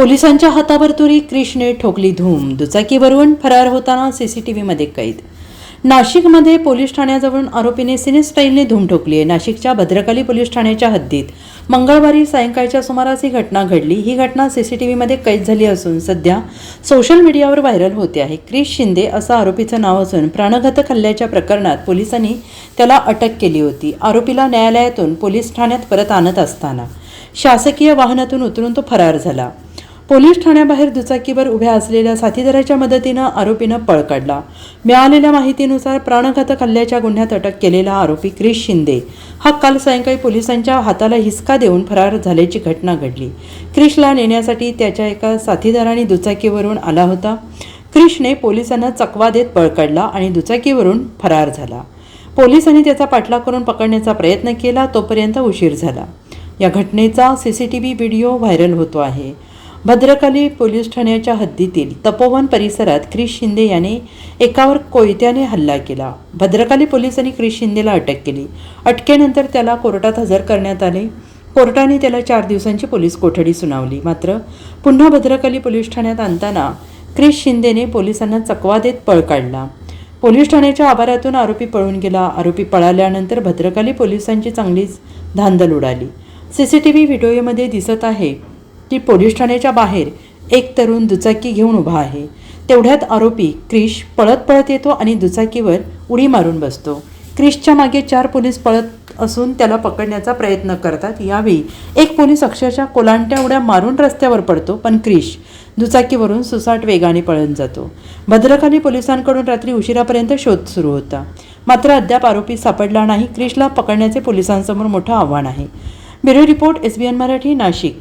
पोलिसांच्या हातावर तुरी क्रिशने ठोकली धूम दुचाकीवरून फरार होताना सीसीटीव्हीमध्ये कैद. नाशिकमध्ये पोलीस ठाण्याजवळून आरोपीने सिने स्टाईलने धूम ठोकली आहे. नाशिकच्या भद्रकाली पोलीस ठाण्याच्या हद्दीत मंगळवारी सायंकाळच्या सुमारास ही घटना घडली. ही घटना सीसीटीव्हीमध्ये कैद झाली असून सध्या सोशल मीडियावर व्हायरल होते आहे. क्रिश शिंदे असं आरोपीचं नाव असून प्राणघातक हल्ल्याच्या प्रकरणात पोलिसांनी त्याला अटक केली होती. आरोपीला न्यायालयातून पोलीस ठाण्यात परत आणत असताना शासकीय वाहनातून उतरून तो फरार झाला. पोलीस ठाण्याबाहेर दुचाकीवर उभ्या असलेल्या साथीदाराच्या मदतीनं आरोपीनं पळ काढला. मिळालेल्या माहितीनुसार प्राणघातक हल्ल्याच्या गुन्ह्यात अटक केलेला आरोपी क्रिश शिंदे. हा काल सायंकाळी पोलिसांच्या हाताला हिसका देऊन फरार झाल्याची घटना घडली. क्रिशला नेण्यासाठी त्याच्या एका साथीदाराने दुचाकीवरून आला होता. क्रिशने पोलिसांना चकवा देत पळ काढला आणि दुचाकीवरून फरार झाला. पोलिसांनी त्याचा पाठलाग करून पकडण्याचा प्रयत्न केला तोपर्यंत उशीर झाला. या घटनेचा सीसीटीव्ही व्हिडिओ व्हायरल होतो आहे. भद्रकाली पोलीस ठाण्याच्या हद्दीतील तपोवन परिसरात क्रिश शिंदे याने एकावर कोयत्याने हल्ला केला. भद्रकाली पोलिसांनी क्रिश शिंदेला अटक केली. अटकेनंतर त्याला कोर्टात हजर करण्यात आले. कोर्टाने त्याला चार दिवसांची पोलीस कोठडी सुनावली. मात्र पुन्हा भद्रकाली पोलीस ठाण्यात आणताना क्रिश शिंदेने पोलिसांना चकवा देत पळ काढला. पोलीस ठाण्याच्या आवारातून आरोपी पळून गेला. आरोपी पळाल्यानंतर भद्रकाली पोलिसांची चांगलीच धांदल उडाली. सी सी टी व्ही व्हिडिओमध्ये दिसत आहे की पोलीस ठाण्याच्या बाहेर एक तरुण दुचाकी घेऊन उभा आहे. तेवढ्यात आरोपी क्रिश पळत पळत येतो आणि दुचाकीवर उडी मारून बसतो. क्रिशच्या मागे चार पोलीस पळत असून त्याला पकडण्याचा प्रयत्न करतात. यावेळी एक पोलीस अक्षरशः कोलांट्या उड्या मारून रस्त्यावर पडतो पण क्रिश दुचाकीवरून सुसाट वेगाने पळून जातो. भद्रकाली पोलिसांकडून रात्री उशिरापर्यंत शोध सुरू होता. मात्र अद्याप आरोपी सापडला नाही. क्रिशला पकडण्याचे पोलिसांसमोर मोठं आव्हान आहे. Bureau report S B N Marathi Nashik.